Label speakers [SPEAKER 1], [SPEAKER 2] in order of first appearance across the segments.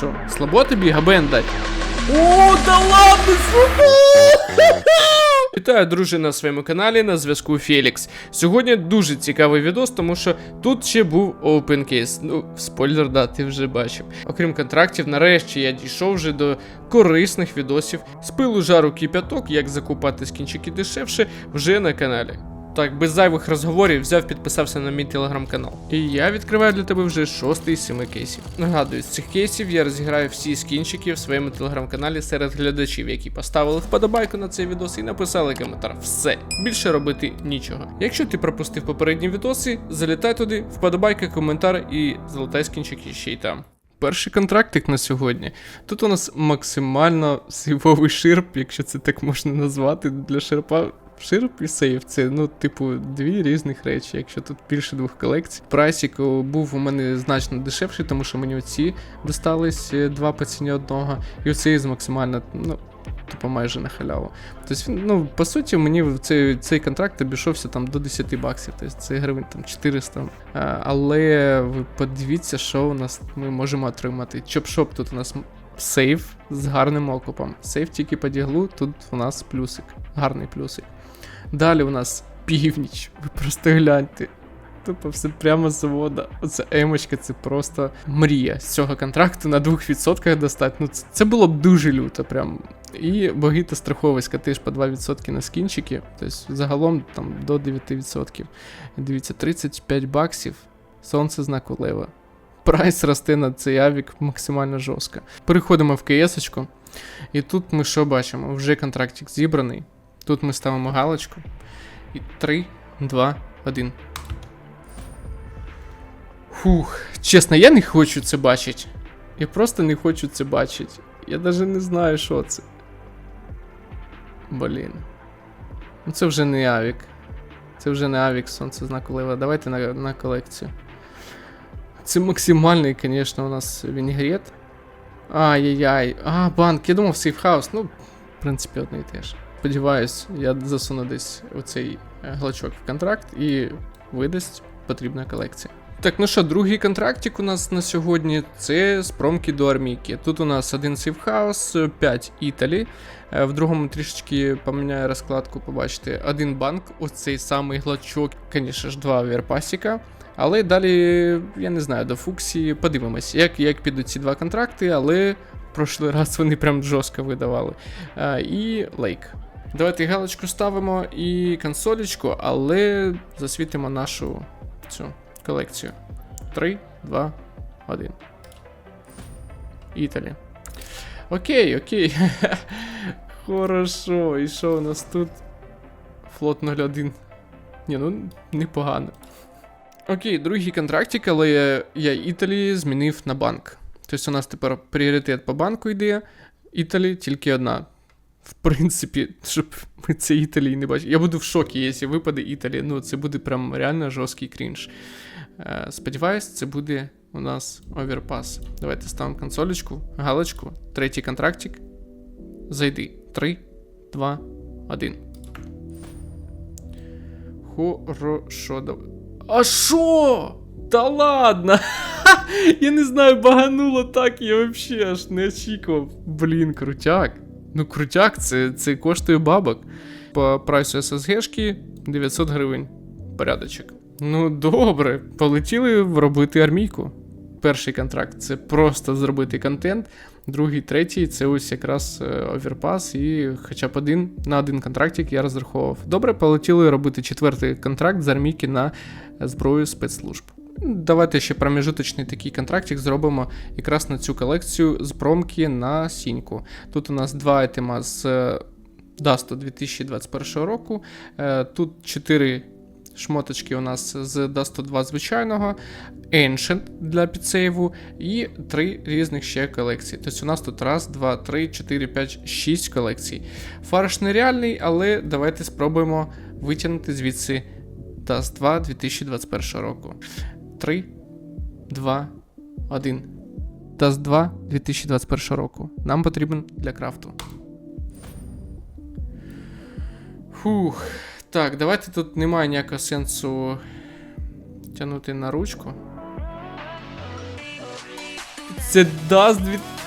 [SPEAKER 1] Що, слабо тобі габен дать? О, да ладно, слабо! Вітаю, друже, на своєму каналі на зв'язку Фелікс. Сьогодні дуже цікавий відос, тому що тут ще був open case. Ну, спойлер, да, ти вже бачив. Окрім контрактів, нарешті я дійшов вже до корисних відосів з пилу жару кипяток, як закупати скінчики дешевше, вже на каналі. Так, без зайвих розговорів взяв, підписався на мій телеграм-канал. І я відкриваю для тебе вже шостий з семи кейсів. Нагадую, з цих кейсів я розіграю всі скінчики в своєму телеграм-каналі серед глядачів, які поставили вподобайку на цей відос і написали коментар. Все, більше робити нічого. Якщо ти пропустив попередні відоси, залітай туди, вподобайка, коментар і залетай скінчики ще й там. Перший контрактик на сьогодні. Тут у нас максимально сейвовий ширп, якщо це так можна назвати, для ширпа. Ширп і сейф це, ну, типу, дві різних речі, якщо тут більше двох колекцій. Прайсік був у мене значно дешевший, тому що мені оці достались е, два по ціні одного, і оцей з максимально, ну, типу, майже на халяву. Тобто, ну, по суті, мені цей, цей контракт обійшовся там до 10 баксів, тобто це гривень там 400. А, але ви подивіться, що у нас ми можемо отримати. Чоп-шоп тут у нас сейф з гарним окупом. Сейф тільки по діглу, тут у нас плюсик, гарний плюсик. Далі у нас північ. Ви просто гляньте. Тупо все прямо з завода. Оце емочка, це просто мрія з цього контракту на 2% достати. Ну, це, це було б дуже люто, прям. І богита страховиська теж по 2% на скінчики. Тобто загалом там до 9%. Дивіться, 35 баксів. Сонце знаку лева. Прайс росте на цей авік максимально жорстко. Переходимо в КС-очку. І тут ми що бачимо? Вже контрактик зібраний. Тут ми ставимо галочку. І 3, 2, 1. Фух, чесно, я не хочу це бачити. Я просто не хочу це бачити. Я навіть не знаю, що це. Блін. Ну це вже не авік. Це вже не авік, сонце знаку лева. Давайте на, на колекцію. Це максимальний, звісно, у нас вінігрет. Ай-яй-яй. А, банк, я думав сейфхаус. Ну, в принципі, одне і те ж. Сподіваюсь, я засуну десь оцей е, глачок в контракт і видасть потрібна колекція. Так, ну що, другий контрактик у нас на сьогодні це з промки до армійки. Тут у нас один сейфхаус, 5 Італі. Е, В другому трішечки поміняю розкладку, побачите, один банк, оцей самий глачок, звісно ж, два верпасіка. Але далі, я не знаю, до Фуксі подивимось, як, як підуть ці два контракти, але прошлий раз вони прям жорстко видавали. А, і лейк. Давайте галочку ставимо і консолечку, але засвітимо нашу цю колекцію. 3, 2, 1. Італі. Окей, окей. Хорошо. І що у нас тут? Флот 01. Ні, ну непогано. Окей, другий контрактик, але я, я Італі змінив на банк. Тобто у нас тепер пріоритет по банку йде. Італі тільки одна. В принципі, щоб ми це Італії не бачили. Я буду в шокі, якщо випаде Італія. Ну, це буде прям реально жорсткий крінж. Е, сподіваюсь, це буде у нас оверпас. Давайте ставимо консолечку, галочку, третій контрактик. Зайди. 3, 2, 1. Хорошо. А шо? Та ладно! Я не знаю, багануло так, я вообще аж не очікував. Блін, крутяк. Ну, крутяк, це, це коштує бабок. По прайсу SSG-шки 900 гривень. Порядочок. Ну, добре, полетіли робити армійку. Перший контракт це просто зробити контент. Другий, третій це ось якраз е, оверпас, і хоча б один на один контрактик я розраховував. Добре, полетіли робити четвертий контракт з армійки на зброю спецслужб. Давайте ще промежуточний такий контрактик зробимо якраз на цю колекцію з промки на сіньку. Тут у нас два айтема з е, Дасту 2021 року. Е, Тут 4 шмоточки у нас з Дасту 2 звичайного, Ancient для підсейву і три різних ще колекції. Тобто у нас тут раз, два, три, чотири, п'ять, шість колекцій. Фарш нереальний, але давайте спробуємо витягнути звідси Dust 2 2021 року. 3, 2, 1. Dust 2 2021 року. Нам потрібен для крафту. Фух. Так, давайте тут немає ніякого сенсу тягнути на ручку. Це Даст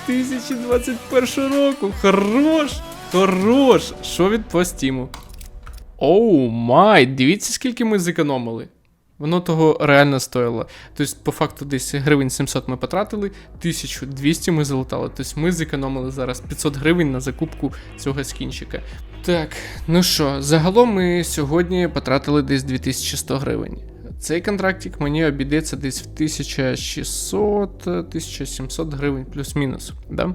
[SPEAKER 1] 2021 року. Хорош! Хорош! Що від по стіму? Оу май, дивіться, скільки ми зекономили. Воно того реально стоїло. Тобто, по факту, десь гривень 700 ми потратили, 1200 ми залутали. Тобто ми зекономили зараз 500 гривень на закупку цього скінчика. Так, ну що, загалом ми сьогодні потратили десь 2100 гривень. Цей контрактик мені обійдеться десь в 1600-1700 гривень плюс-мінус. Да?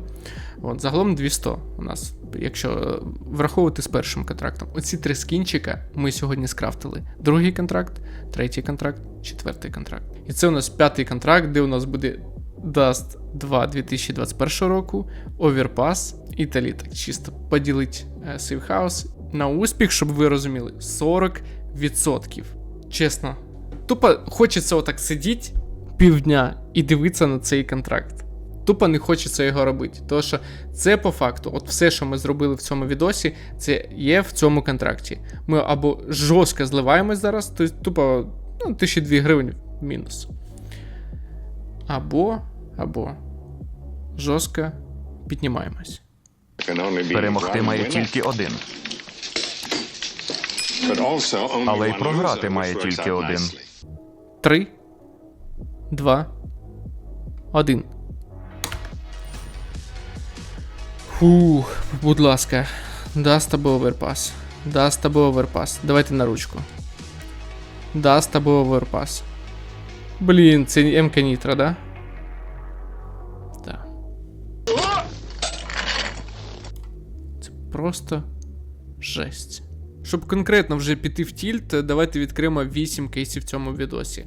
[SPEAKER 1] От, загалом 200 у нас, якщо е, враховувати з першим контрактом. Оці три скінчика ми сьогодні скрафтили. Другий контракт, третій контракт, четвертий контракт. І це у нас п'ятий контракт, де у нас буде Dust 2 2021 року, Overpass і Таліток. Чисто поділить сейфхаус на успіх, щоб ви розуміли, 40%. Чесно. Тупо хочеться отак сидіти півдня і дивитися на цей контракт. Тупо не хочеться його робити. Тому що це по факту, от все, що ми зробили в цьому відосі, це є в цьому контракті. Ми або жорстко зливаємось зараз, тобто тупо ну, 1002 гривень в мінус. Або, або жорстко піднімаємось.
[SPEAKER 2] Перемогти має тільки один, але й програти має тільки один.
[SPEAKER 1] Три, два, один. Фух, будь ласка, даст або оверпас. Даст або оверпас. Давайте на ручку. Даст або оверпас. Блін, це МК Нітро, да? Так. Це просто жесть. Щоб конкретно вже піти в тільт, давайте відкриємо 8 кейсів в цьому відосі.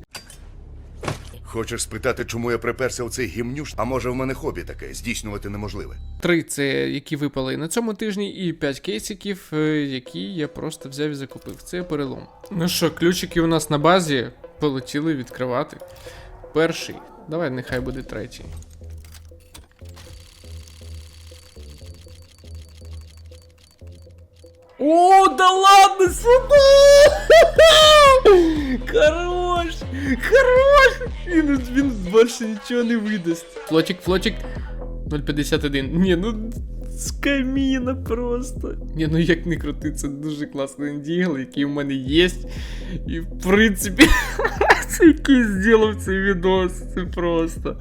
[SPEAKER 3] Хочеш спитати, чому я приперся в цей гімнюш? А може в мене хобі таке здійснювати неможливе?
[SPEAKER 1] Три це які випали на цьому тижні, і 5 кейсиків, е, які я просто взяв і закупив. Це перелом. Ну що, ключики у нас на базі полетіли відкривати. Перший. Давай, нехай буде третій. О, да ладно, сюда! Хорош! Хорош! Він, він більше нічого не видасть. Флотик, флотик. 0,51. Ні, ну скаміна просто. Ні, ну як не крути, це дуже класний індігл, який у мене є. І в принципі, який зробив цей відос. Це просто.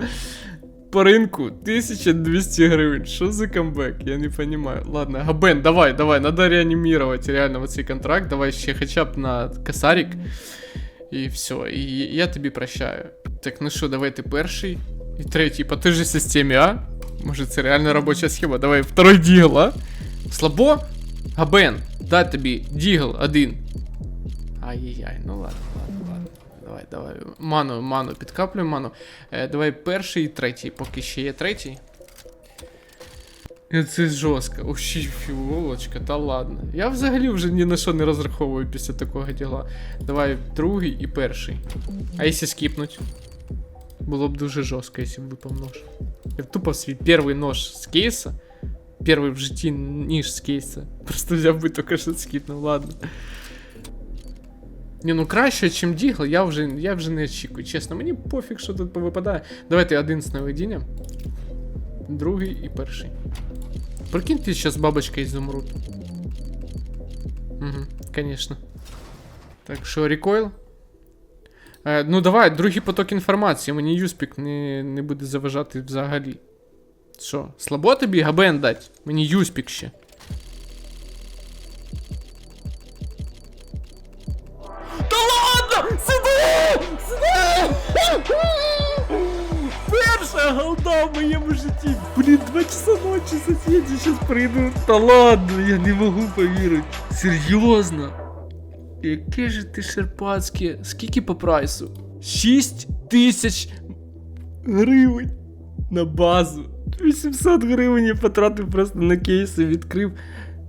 [SPEAKER 1] По ринку 1200 гривень. Що за камбек? Я не понимаю. Ладно, Габен, давай, давай, надо реанімувати реально оцей контракт. Давай ще хоча б на косарик. І все, і я тобі прощаю. Так, ну що, давай ти перший і третій по той же системі, а? Може це реально робоча схема. Давай второй дігл, а? Слабо? Габен, дай тобі дігл один. Ай-яй-яй, ну ладно, ладно. Давай, давай. Ману, ману, підкаплюємо ману. Е, давай перший і третій, поки ще є третій. Е, Це жорстко. Ощі, фіолочка, та ладно. Я взагалі вже ні на що не розраховую після такого діла. Давай другий і перший. А якщо скіпнуть? Було б дуже жорстко, якщо б випав нож. Я тупо свій перший нож з кейса. Перший в житті ніж з кейса. Просто взяв би тільки що скіпнув, ладно. Ні, ну краще, чим дігл, я вже, я вже не очікую. Чесно, мені пофіг, що тут повипадає. Давайте один з наведінням. Другий і перший. Прикиньте, сейчас бабочка изумруд. Угу, конечно. Так, що, рекойл? Е, ну давай, другий поток інформації, мені Юспік не, не буде заважати взагалі. Що, слабо тобі габен дать? Мені Юспік ще. Перша голда в моєму житті. Блін, два часа ночі сусіді зараз прийдуть. Та ладно, я не можу повірити. Серйозно? Яке ж ти шерпацьке? Скільки по прайсу? 6 тисяч гривень на базу. 800 гривень я потратив просто на кейси, відкрив.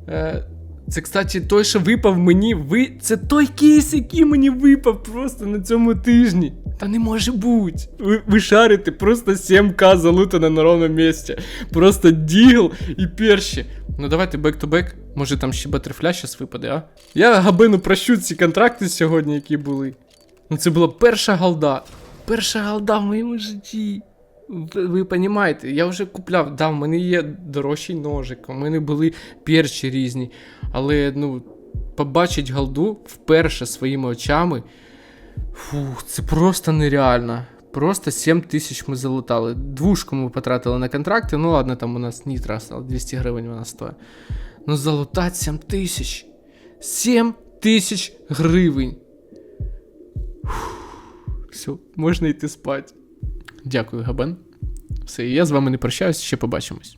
[SPEAKER 1] Е, це, кстати, той, що випав мені. Ви... Це той кейс, який мені випав просто на цьому тижні. Та не може бути. Ви, ви шарите просто 7к залутане на ровному місці. Просто дігл і перші. Ну давайте бек-то-бек. Може там ще батерфля щас випаде, а? Я габину прощу ці контракти сьогодні, які були. Ну це була перша голда. Перша голда в моєму житті. Ви, ви розумієте, я вже купляв, да, в мене є дорожчий ножик, у мене були перші різні. Але ну, побачить голду вперше своїми очами. Фух, це просто нереально. Просто 7 тисяч ми залутали. Двушку ми потратили на контракти. Ну ладно, там у нас нітра стало, 200 гривень вона стоїть. Ну залутати 7 тисяч. 7 тисяч гривень. Все, можна йти спати. Дякую, Габен. Все, я з вами не прощаюсь, ще побачимось.